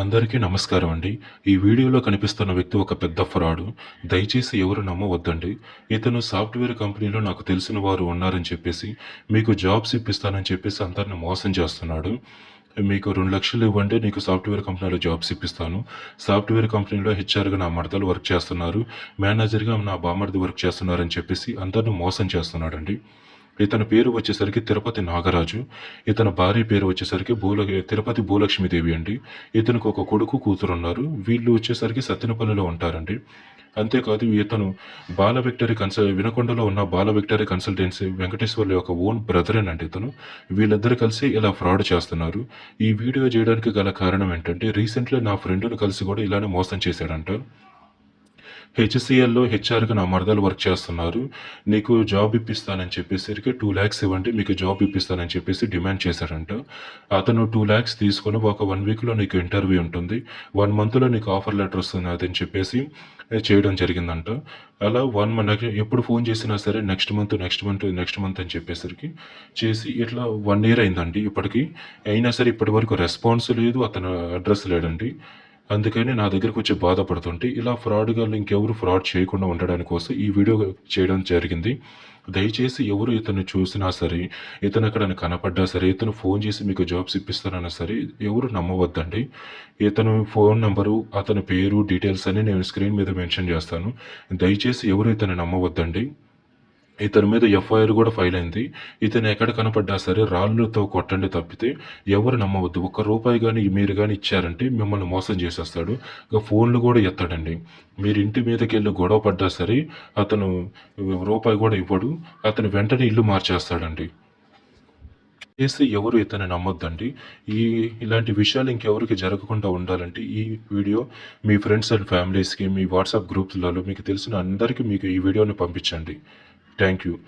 అందరికీ నమస్కారం అండి. ఈ వీడియోలో కనిపిస్తున్న వ్యక్తి ఒక పెద్ద ఫ్రాడ్. దయచేసి ఎవరు నమ్మవద్దండి. ఇతను సాఫ్ట్వేర్ కంపెనీలో నాకు తెలిసిన వారు ఉన్నారని చెప్పేసి మీకు జాబ్స్ ఇప్పిస్తానని చెప్పేసి అందరిని మోసం చేస్తున్నాడు. మీకు రెండు లక్షలు ఇవ్వండి నీకు సాఫ్ట్వేర్ కంపెనీలో జాబ్స్ ఇప్పిస్తాను. సాఫ్ట్వేర్ కంపెనీలో హెచ్ఆర్గా నా మడతలు వర్క్ చేస్తున్నారు. మేనేజర్గా నా బామర్ది వర్క్ చేస్తున్నారని చెప్పేసి అందరిని మోసం చేస్తున్నాడండి. ఇతని పేరు వచ్చేసరికి తిరుపతి నాగరాజు. ఇతని భార్య పేరు వచ్చేసరికి భూల తిరుపతి భూలక్ష్మీదేవి అండి. ఇతనికి ఒక కొడుకు కూతురు ఉన్నారు వీళ్ళు వచ్చేసరికి సత్యనపల్లిలో ఉంటారండి. అంతేకాదు ఇతను బాల విక్టరీ కన్సల్ వినకొండలో ఉన్న బాల విక్టరీ కన్సల్టెన్సీ వెంకటేశ్వర్ల యొక్క ఓన్ బ్రదరేనండి అండి ఇతను. వీళ్ళిద్దరు కలిసి ఇలా ఫ్రాడ్ చేస్తున్నారు. ఈ వీడియో చేయడానికి గల కారణం ఏంటంటే రీసెంట్లీ నా ఫ్రెండ్ని కలిసి కూడా ఇలానే మోసం చేశాడంట. హెచ్సిఎల్లో హెచ్ఆర్గా నా మరదలు వర్క్ చేస్తున్నారు. నీకు జాబ్ ఇప్పిస్తానని చెప్పేసరికి టూ ల్యాక్స్ ఇవ్వండి మీకు జాబ్ ఇప్పిస్తానని చెప్పేసి డిమాండ్ చేశారంట. అతను టూ ల్యాక్స్ తీసుకొని ఒక వన్ వీక్లో నీకు ఇంటర్వ్యూ ఉంటుంది. వన్ మంత్లో నీకు ఆఫర్ లెటర్ వస్తుంది అదని చెప్పేసి eh, చేయడం జరిగిందంట. అలా వన్ మంత్ ఎప్పుడు ఫోన్ చేసినా సరే next month next month next month అని చెప్పేసరికి చేసి ఇట్లా వన్ ఇయర్ అయిందండి ఇప్పటికి. అయినా సరే ఇప్పటి వరకు రెస్పాన్స్ లేదు అతను అడ్రస్ లేడండి. అందుకని నా దగ్గరకు వచ్చి బాధపడుతుంటే ఇలా ఫ్రాడ్గా ఇంకెవరు ఫ్రాడ్ చేయకుండా ఉండడాని కోసం ఈ వీడియో చేయడం జరిగింది. దయచేసి ఎవరు ఇతను చూసినా సరే ఇతను ఎక్కడైనా కనపడ్డా సరే ఇతను ఫోన్ చేసి మీకు జాబ్స్ ఇప్పిస్తానన్నా సరే ఎవరు నమ్మవద్దండి. ఇతను ఫోన్ నెంబరు అతని పేరు డీటెయిల్స్ అన్నీ నేను స్క్రీన్ మీద మెన్షన్ చేస్తాను. దయచేసి ఎవరు ఇతను నమ్మవద్దండి. ఇతని మీద ఎఫ్ఐఆర్ కూడా ఫైల్ అయింది. ఇతను ఎక్కడ కనపడ్డా సరే రాళ్ళతో కొట్టండి తప్పితే ఎవరు నమ్మవద్దు. ఒక్క రూపాయి కానీ మీరు కానీ ఇచ్చారంటే మిమ్మల్ని మోసం చేసేస్తాడు. ఇక ఫోన్లు కూడా ఎత్తాడండి. మీరు ఇంటి మీదకి వెళ్ళి గొడవ పడ్డా సరే అతను రూపాయి కూడా ఇవ్వడు. అతను వెంటనే ఇల్లు మార్చేస్తాడండి. చేసి ఎవరు ఇతను నమ్మొద్దండి. ఈ ఇలాంటి విషయాలు ఇంకెవరికి జరగకుండా ఉండాలంటే ఈ వీడియో మీ ఫ్రెండ్స్ అండ్ ఫ్యామిలీస్కి మీ వాట్సాప్ గ్రూప్స్లలో మీకు తెలిసిన అందరికీ మీకు ఈ వీడియోని పంపించండి. Thank you.